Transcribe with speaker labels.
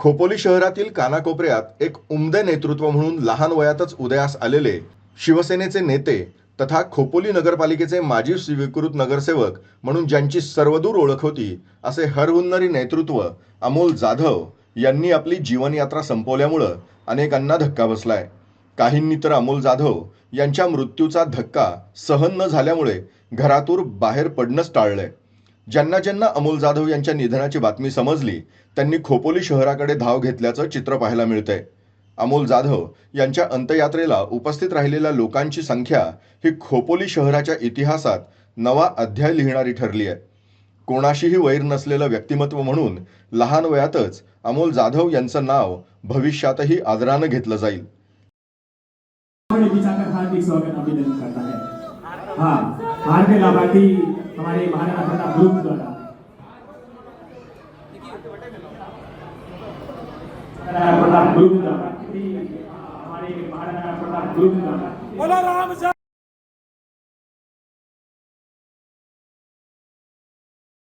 Speaker 1: खोपोली शहरातील कानाकोपऱ्यात एक उमदे नेतृत्व म्हणून लहान वयातच उदयास आलेले शिवसेनेचे नेते तथा खोपोली नगरपालिकेचे माजी स्वीकृत नगरसेवक म्हणून ज्यांची सर्वदूर ओळख होती असे हरहुन्नरी नेतृत्व अमोल जाधव यांनी आपली जीवनयात्रा संपवल्यामुळं अनेकांना धक्का बसलाय. काहींनी तर अमोल जाधव यांच्या मृत्यूचा धक्का सहन न झाल्यामुळे घरातून बाहेर पडणंच टाळलंय. ज्यांना ज्यांना अमोल जाधव यांच्या निधनाची बातमी समजली त्यांनी खोपोली शहराकडे धाव घेतल्याचं चित्र पाहायला मिळतंय. अमोल जाधव यांच्या अंत्ययात्रेला उपस्थित राहिलेल्या लोकांची संख्या ही खोपोली शहराच्या इतिहासात नवा अध्याय लिहिणारी ठरली आहे. कोणाशीही वैर नसलेलं व्यक्तिमत्व म्हणून लहान वयातच अमोल जाधव यांचं नाव भविष्यातही आदरानं घेतलं जाईल.
Speaker 2: है हाँ हार के लाभार्थी हमारे महाराणा प्रताप ग्रुप द्वारा महाराणा प्रताप ग्रुप द्वारा हमारे महाराणा प्रताप ग्रुप द्वारा
Speaker 3: बोला राम